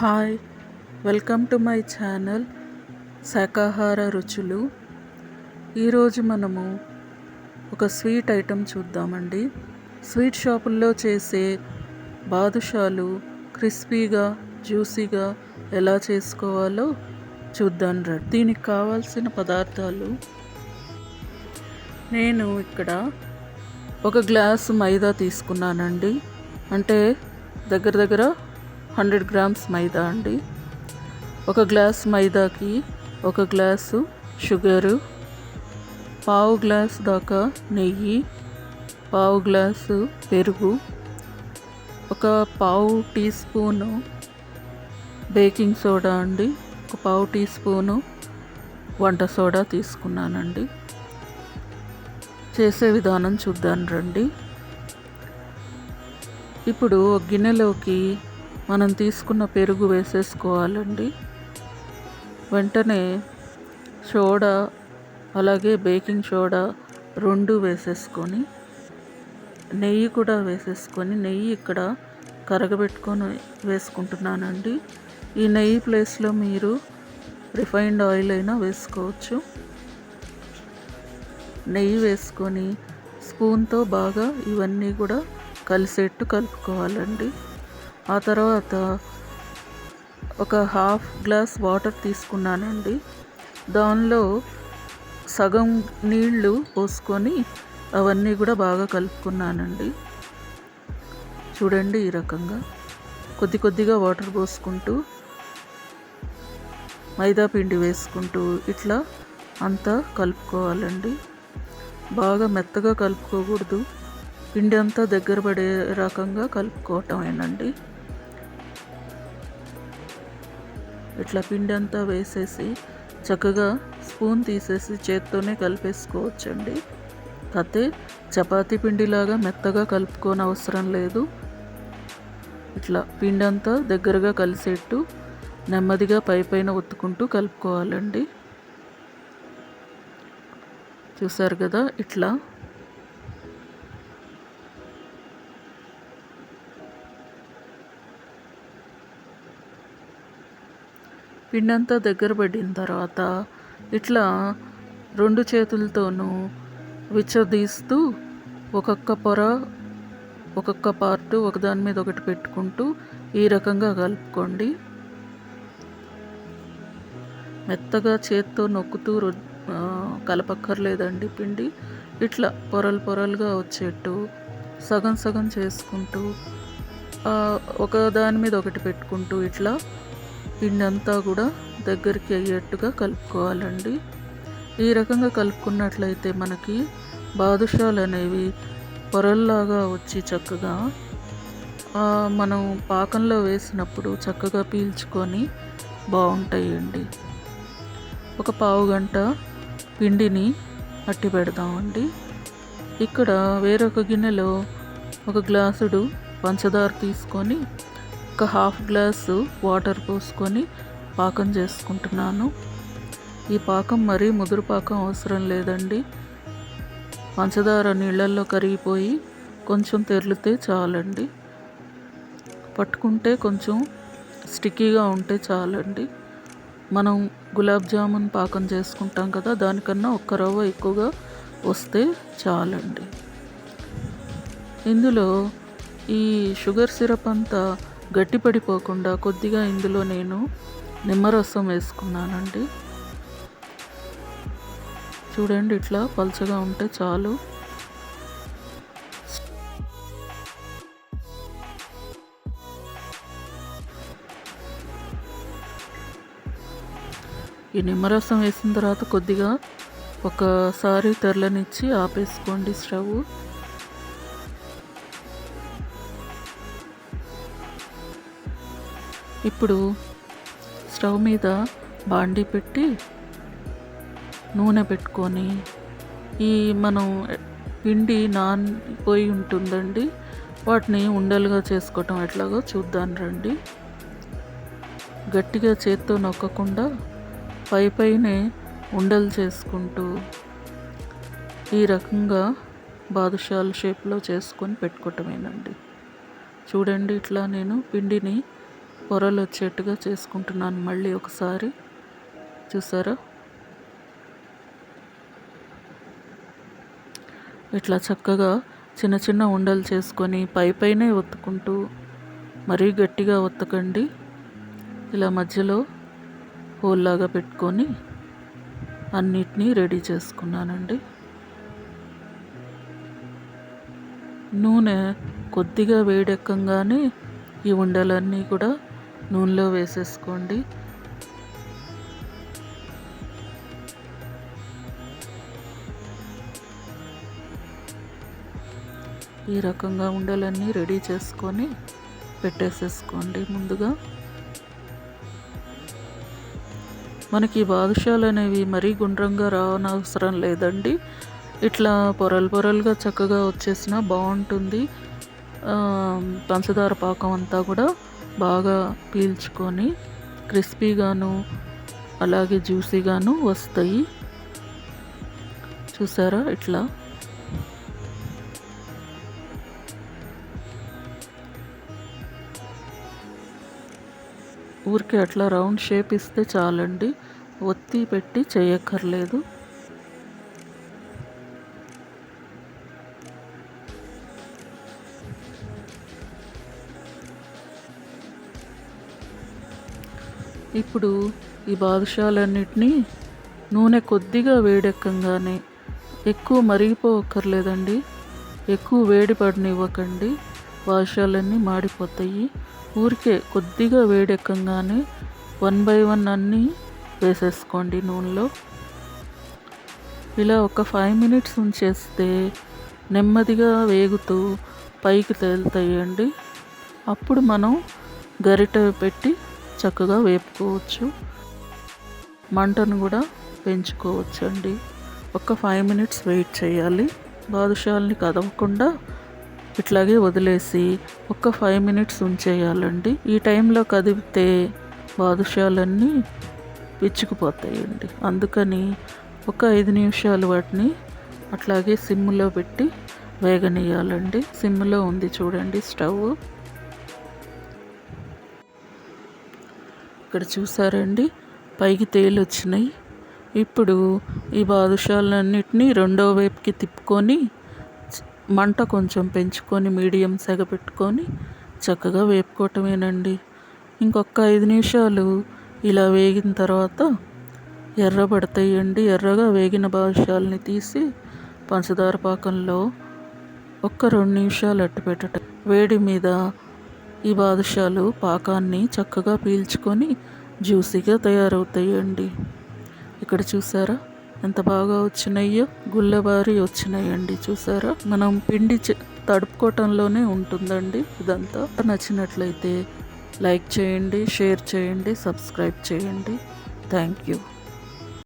Hi welcome to my channel శాకాహార రుచులు. ఈరోజు మనము ఒక స్వీట్ ఐటెం చూద్దామండి. స్వీట్ షాపుల్లో చేసే బాదుషాలు క్రిస్పీగా జ్యూసీగా ఎలా చేసుకోవాలో చూద్దాం రండి దీనికి కావాల్సిన పదార్థాలు. నేను ఇక్కడ ఒక గ్లాసు మైదా తీసుకున్నానండి. అంటే దగ్గర దగ్గర హండ్రెడ్ గ్రామ్స్ మైదా అండి. ఒక గ్లాస్ మైదాకి ఒక గ్లాసు షుగరు పావు గ్లాస్ దాకా నెయ్యి పావు గ్లాసు పెరుగు ఒక పావు టీ స్పూను బేకింగ్ సోడా అండి. ఒక పావు టీ స్పూను వంట సోడా తీసుకున్నానండి. చేసే విధానం చూద్దాం రండి. ఇప్పుడు గిన్నెలోకి మనం తీసుకున్న పెరుగు వేసేసుకోవాలండి. వెంటనే సోడా అలాగే బేకింగ్ సోడా రెండు వేసేసుకొని నెయ్యి కూడా వేసేసుకొని నెయ్యి ఇక్కడ కరగబెట్టుకొని వేసుకుంటున్నానండి. ఈ నెయ్యి ప్లేస్లో మీరు రిఫైన్డ్ ఆయిల్ అయినా వేసుకోవచ్చు. నెయ్యి వేసుకొని స్పూన్తో బాగా ఇవన్నీ కూడా కలిసేట్టు కలుపుకోవాలండి. ఆ తర్వాత ఒక హాఫ్ గ్లాస్ వాటర్ తీసుకున్నానండి. దానిలో సగం నీళ్ళు పోసుకొని అవన్నీ కూడా బాగా కలుపుకున్నానండి. చూడండి ఈ రకంగా కొద్ది కొద్దిగా వాటర్ పోసుకుంటూ మైదా పిండి వేసుకుంటూ ఇట్లా అంతా కలుపుకోవాలండి. బాగా మెత్తగా కలుపుకోకూడదు. పిండి అంతా దగ్గర పడే రకంగా కలుపుకోవటమేనండి. ఇట్లా పిండి అంతా వేసేసి చక్కగా స్పూన్ తీసేసి చేత్తోనే కలిపేసుకోవచ్చండి. అయితే చపాతి పిండిలాగా మెత్తగా కలుపుకోని అవసరం లేదు. ఇట్లా పిండి అంతా దగ్గరగా కలిసేట్టు నెమ్మదిగా పై పైన ఒత్తుకుంటూ కలుపుకోవాలండి. చూసారు కదా ఇట్లా పిండంతా దగ్గర పడిన తర్వాత ఇట్లా రెండు చేతులతోనూ విచ్చదీస్తూ ఒక్కొక్క పొర ఒక్కొక్క పార్ట్ ఒకదాని మీద ఒకటి పెట్టుకుంటూ ఈ రకంగా కలుపుకోండి. మెత్తగా చేత్తో నొక్కుతూ కలపక్కర్లేదండి పిండి. ఇట్లా పొరలు పొరలుగా వచ్చేట్టు సగం సగం చేసుకుంటూ ఒక దాని మీద ఒకటి పెట్టుకుంటూ ఇట్లా పిండి అంతా కూడా దగ్గరికి అయ్యేట్టుగా కలుపుకోవాలండి. ఈ రకంగా కలుపుకున్నట్లయితే మనకి బాదుషాలు అనేవి పొరల్లాగా వచ్చి చక్కగా మనం పాకంలో వేసినప్పుడు చక్కగా పీల్చుకొని బాగుంటాయండి. ఒక పావు గంట పిండిని అట్టి పెడదామండి. ఇక్కడ వేరొక గిన్నెలో ఒక గ్లాసుడు పంచదార తీసుకొని ఒక హాఫ్ గ్లాసు వాటర్ పోసుకొని పాకం చేసుకుంటున్నాను. ఈ పాకం మరీ ముదురు పాకం అవసరం లేదండి. పంచదార నీళ్ళల్లో కరిగిపోయి కొంచెం తెరిలితే చాలండి. పట్టుకుంటే కొంచెం స్టిక్కీగా ఉంటే చాలండి. మనం గులాబ్ జామున్ పాకం చేసుకుంటాం కదా దానికన్నా ఒక్క రవ్వ ఎక్కువగా వస్తే చాలండి. ఇందులో ఈ షుగర్ సిరప్ అంతా గట్టిపడిపోకుండా కొద్దిగా ఇందులో నేను నిమ్మరసం వేసుకున్నానండి. చూడండి ఇట్లా పల్చగా ఉంటే చాలు. ఈ నిమ్మరసం వేసిన తర్వాత కొద్దిగా ఒకసారి తెరలనిచ్చి ఆపేసుకోండి స్టవ్. ఇప్పుడు స్టవ్ మీద బాండీ పెట్టి నూనె పెట్టుకొని ఈ మనం పిండి నానిపోయి ఉంటుందండి. వాటిని ఉండలుగా చేసుకోవటం ఎట్లాగో చూద్దాం రండి. గట్టిగా చేత్తో నొక్కకుండా పై పైనే ఉండలు చేసుకుంటూ ఈ రకంగా బాదుషాల షేప్లో చేసుకొని పెట్టుకోవటమేనండి. చూడండి ఇట్లా నేను పిండిని పొరలు వచ్చేట్టుగా చేసుకుంటున్నాను మళ్ళీ ఒకసారి. చూసారా? ఇట్లా చక్కగా చిన్న చిన్న ఉండలు చేసుకొని పై పైనే ఒత్తుకుంటూ మరీ గట్టిగా ఒత్తకండి. ఇలా మధ్యలో హోల్లాగా పెట్టుకొని అన్నిటినీ రెడీ చేసుకున్నానండి. నూనె కొద్దిగా వేడెక్కంగానే ఈ ఉండలన్నీ కూడా నూనెలో వేసేసుకోండి. ఈ రకంగా ఉండలన్నీ రెడీ చేసుకొని పెట్టేసేసుకోండి ముందుగా. మనకి బాదుషాలు అనేవి మరీ గుండ్రంగా రావనవసరం లేదండి. ఇట్లా పొరలు పొరలుగా చక్కగా వచ్చేసిన బాగుంటుంది. పంచదార పాకం అంతా కూడా బాగా పీల్చుకొని క్రిస్పీగాను అలాగే జ్యూసీగాను వస్తాయి. చూసారా ఇట్లా? ఊరికే అట్లా రౌండ్ షేప్ ఇస్తే చాలండి. ఒత్తి పెట్టి చేయక్కర్లేదు. ఇప్పుడు ఈ బాదుషాలన్నిటినీ నూనె కొద్దిగా వేడెక్కంగానే ఎక్కువ మరిగిపోవక్కర్లేదండి. ఎక్కువ వేడి పడనివ్వకండి. బాదుషాలన్నీ మాడిపోతాయి. ఊరికే కొద్దిగా వేడెక్కంగానే వన్ బై వన్ అన్నీ వేసేసుకోండి నూనెలో. ఇలా ఒక ఫైవ్ మినిట్స్ ఉంచేస్తే నెమ్మదిగా వేగుతూ పైకి తేలుతాయండి. అప్పుడు మనం గరిట పెట్టి చక్కగా వేపుకోవచ్చు. మంటను కూడా పెంచుకోవచ్చు అండి ఒక ఫైవ్ మినిట్స్ వెయిట్ చేయాలి. బాదుషాల్ని కదవకుండా ఇట్లాగే వదిలేసి ఒక ఫైవ్ మినిట్స్ ఉంచేయాలండి. ఈ టైంలో కదిపితే బాదుషాలన్నీ విచ్చుకుపోతాయండి. అందుకని ఒక ఐదు నిమిషాలు వాటిని అట్లాగే సిమ్లో పెట్టి వేగనీయాలండి సిమ్లో ఉంది చూడండి స్టవ్. ఇక్కడ చూసారండి పైకి తేలి వచ్చినాయి ఇప్పుడు ఈ బాదుషాలన్నిటినీ రెండో వైపుకి తిప్పుకొని మంట కొంచెం పెంచుకొని మీడియం సెగ పెట్టుకొని చక్కగా వేపుకోవటమేనండి. ఇంకొక ఐదు నిమిషాలు ఇలా వేగిన తర్వాత ఎర్రబడతాయండి ఎర్రగా వేగిన బాదుషాలని తీసి పంచదార పాకంలో ఒక్క రెండు నిమిషాలు అట్టు పెట్టడం వేడి మీద ఈ బాదుషాలు పాకాన్ని చక్కగా పీల్చుకొని జ్యూసీగా తయారవుతాయండి. ఇక్కడ చూసారా? ఎంత బాగా వచ్చినాయో? గుల్లబారి వచ్చినాయండి. చూసారా? మనం పిండి తడుపుకోవటంలోనే ఉంటుందండి ఇదంతా. నచ్చినట్లయితే లైక్ చేయండి షేర్ చేయండి సబ్స్క్రైబ్ చేయండి. Thank you.